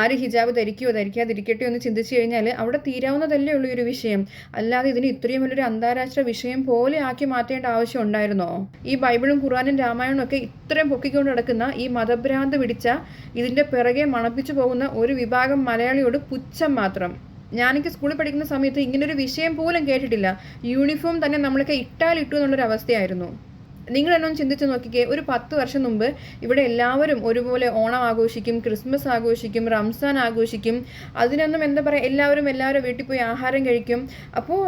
ആര് ഹിജാബ് ധരിക്കുകയോ ധരിക്കാതിരിക്കട്ടെ എന്ന് ചിന്തിച്ചു കഴിഞ്ഞാൽ അവിടെ തീരാവുന്നതല്ലേ ഉള്ളൂ ഒരു വിഷയം. അല്ലാതെ ഇതിന് ഇത്രയും വലിയൊരു അന്താരാഷ്ട്ര വിഷയം പോലെ ആക്കി മാറ്റേണ്ട ആവശ്യം ഉണ്ടായിരുന്നോ? ഈ ബൈബിളും ഖുറാനും രാമായണവും ഒക്കെ ഇത്രയും പൊക്കിക്കൊണ്ട് നടക്കുന്ന ഈ മതഭ്രാന്ത് പിടിച്ച ഇതിന്റെ പിറകെ മണപ്പിച്ചു പോകുന്ന ഒരു വിഭാഗം മലയാളിയോട് പുച്ഛം മാത്രം. ഞാനൊക്കെ സ്കൂളിൽ പഠിക്കുന്ന സമയത്ത് ഇങ്ങനൊരു വിഷയം പോലും കേട്ടിട്ടില്ല. യൂണിഫോം തന്നെ നമ്മളൊക്കെ ഇട്ടാലിട്ടു എന്നുള്ളൊരു അവസ്ഥയായിരുന്നു നിങ്ങൾ എന്നൊന്ന് ചിന്തിച്ച് നോക്കിക്കേ ഒരു പത്ത് വർഷം മുമ്പ് ഇവിടെ എല്ലാവരും ഒരുപോലെ ഓണം ആഘോഷിക്കും ക്രിസ്മസ് ആഘോഷിക്കും റംസാൻ ആഘോഷിക്കും. അതിനൊന്നും എന്താ പറയുക എല്ലാവരും എല്ലാവരും വീട്ടിൽ പോയി ആഹാരം കഴിക്കും. അപ്പോൾ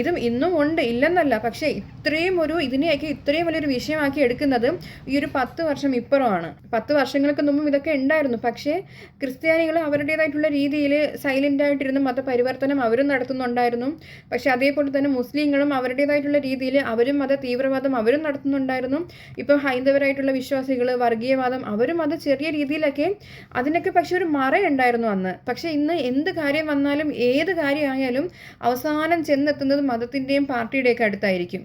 ഇതും ഇന്നും ഉണ്ട് ഇല്ലെന്നല്ല. പക്ഷേ ഇത്രയും ഒരു ഇതിനെയൊക്കെ ഇത്രയും വലിയൊരു വിഷയമാക്കി എടുക്കുന്നത് ഈ ഒരു പത്ത് വർഷം ഇപ്പുറമാണ്. പത്ത് വർഷങ്ങൾക്ക് മുമ്പും ഇതൊക്കെ ഉണ്ടായിരുന്നു. പക്ഷേ ക്രിസ്ത്യാനികൾ അവരുടേതായിട്ടുള്ള രീതിയിൽ സൈലന്റ് ആയിട്ടിരുന്ന് മതപരിവർത്തനം അവരും നടത്തുന്നുണ്ടായിരുന്നു. പക്ഷേ അതേപോലെ തന്നെ മുസ്ലിങ്ങളും അവരുടേതായിട്ടുള്ള രീതിയിൽ അവരും മത തീവ്രവാദം അവരും നടത്തുന്നുണ്ടായിരുന്നു. ഇപ്പം ഹൈന്ദവരായിട്ടുള്ള വിശ്വാസികൾ വർഗീയവാദം അവരും അത് ചെറിയ രീതിയിലൊക്കെ അതിനൊക്കെ പക്ഷെ ഒരു മറയുണ്ടായിരുന്നു അന്ന്. പക്ഷേ ഇന്ന് എന്ത് കാര്യം വന്നാലും ഏത് കാര്യമായാലും അവസാനം ചെന്നെത്തുന്നത് മതത്തിന്റെയും പാർട്ടിയുടെയൊക്കെ അടുത്തായിരിക്കും.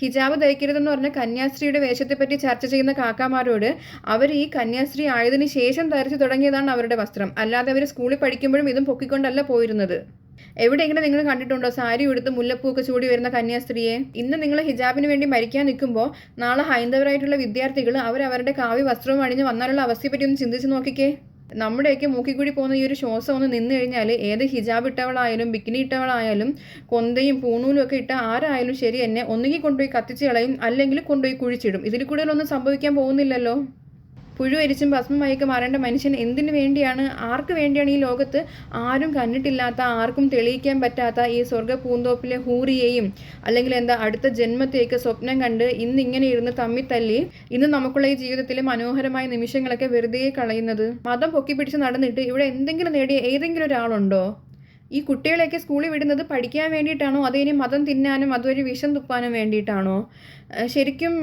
ഹിജാബ് ധരിക്കരുതെന്ന് പറഞ്ഞ കന്യാസ്ത്രീയുടെ വേഷത്തെപ്പറ്റി ചർച്ച ചെയ്യുന്ന കാക്കാമാരോട് അവർ ഈ കന്യാസ്ത്രീ ആയതിനു ശേഷം ധരിച്ചു തുടങ്ങിയതാണ് അവരുടെ വസ്ത്രം. അല്ലാതെ അവർ സ്കൂളിൽ പഠിക്കുമ്പോഴും ഇതും പൊക്കിക്കൊണ്ടല്ല പോയിരുന്നത്. എവിടെയെങ്കിലും നിങ്ങൾ കണ്ടിട്ടുണ്ടോ? സാരി ഉടുത്ത് മുല്ലപ്പൂക്കെ ചൂടി വരുന്ന കന്യാസ്ത്രീയെ? ഇന്ന് നിങ്ങൾ ഹിജാബിന് വേണ്ടി മരിക്കാൻ നിൽക്കുമ്പോൾ നാളെ ഹൈന്ദവരായിട്ടുള്ള വിദ്യാർത്ഥികൾ അവർ അവരുടെ കാവ്യ വസ്ത്രവും അണിഞ്ഞ് വന്നാലുള്ള അവസ്ഥയെപ്പറ്റി ഒന്ന് ചിന്തിച്ച് നോക്കിക്കേ. നമ്മുടെയൊക്കെ മൂക്കിക്കൂടി പോകുന്ന ഈ ഒരു ശ്വാസം ഒന്ന് നിന്ന് കഴിഞ്ഞാൽ ഏത് ഹിജാബ് ഇട്ടവളായാലും ബിക്കിനി ഇട്ടവളായാലും കൊന്തയും പൂണൂലും ഒക്കെ ഇട്ട ആരായാലും ശരി എന്നെ ഒന്നുകിൽ കൊണ്ടുപോയി കത്തിച്ച് കളയും അല്ലെങ്കിൽ കൊണ്ടുപോയി കുഴിച്ചിടും. ഇതിൽ കൂടുതലൊന്നും സംഭവിക്കാൻ പോകുന്നില്ലല്ലോ. പുഴു അരിച്ചും ഭസ്മമായൊക്കെ മാറേണ്ട മനുഷ്യൻ എന്തിനു വേണ്ടിയാണ്? ആർക്ക് വേണ്ടിയാണ് ഈ ലോകത്ത് ആരും കണ്ടിട്ടില്ലാത്ത ആർക്കും തെളിയിക്കാൻ പറ്റാത്ത ഈ സ്വർഗ പൂന്തോപ്പിലെ ഹൂറിയെയും അല്ലെങ്കിൽ എന്താ അടുത്ത ജന്മത്തെയൊക്കെ സ്വപ്നം കണ്ട് ഇന്ന് ഇങ്ങനെ ഇരുന്ന് തമ്മിത്തല്ലി ഇന്ന് നമുക്കുള്ള ഈ ജീവിതത്തിലെ മനോഹരമായ നിമിഷങ്ങളൊക്കെ വെറുതെ കളയുന്നത്? മതം പൊക്കി പിടിച്ച് നടന്നിട്ട് ഇവിടെ എന്തെങ്കിലും നേടിയ ഏതെങ്കിലും ഒരാളുണ്ടോ? ഈ കുട്ടികളെയൊക്കെ സ്കൂളിൽ വിടുന്നത് പഠിക്കാൻ വേണ്ടിയിട്ടാണോ? അതോ ഇനി മതം തിന്നാനും അതൊരു വിഷം തുപ്പാനും വേണ്ടിയിട്ടാണോ? ശരിക്കും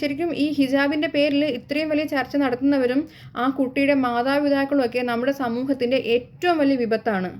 ശരിക്കും ഈ ഹിജാബിന്റെ പേരിൽ ഇത്രയും വലിയ ചർച്ച നടത്തുന്നവരും ആ കുട്ടിയുടെ മാതാപിതാക്കളും ഒക്കെ നമ്മുടെ സമൂഹത്തിന്റെ ഏറ്റവും വലിയ വിപത്താണ്.